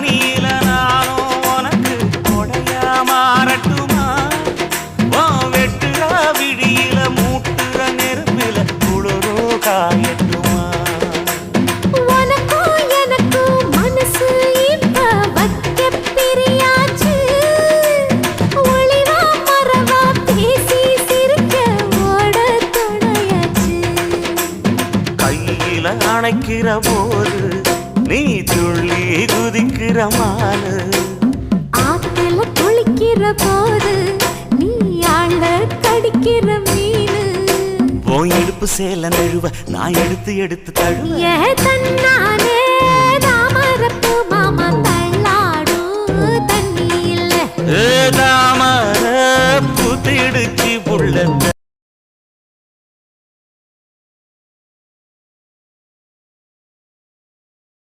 பனியில நானும் உனக்கு கொடையா மாறட்டுமா? ஓ வெட்டுற விடியில மூட்டுற நெருப்பில குளிரோ காயட்டுமா? அணைக்கிற போது நீ துள்ளி குதிக்கிற மானு. ஆத்துல குளிக்கிற போது நீ ஆள கடிக்கிற மீனு. உன் இடுப்பு சேல நழுவ நான் எடுத்து எடுத்து தழுவ.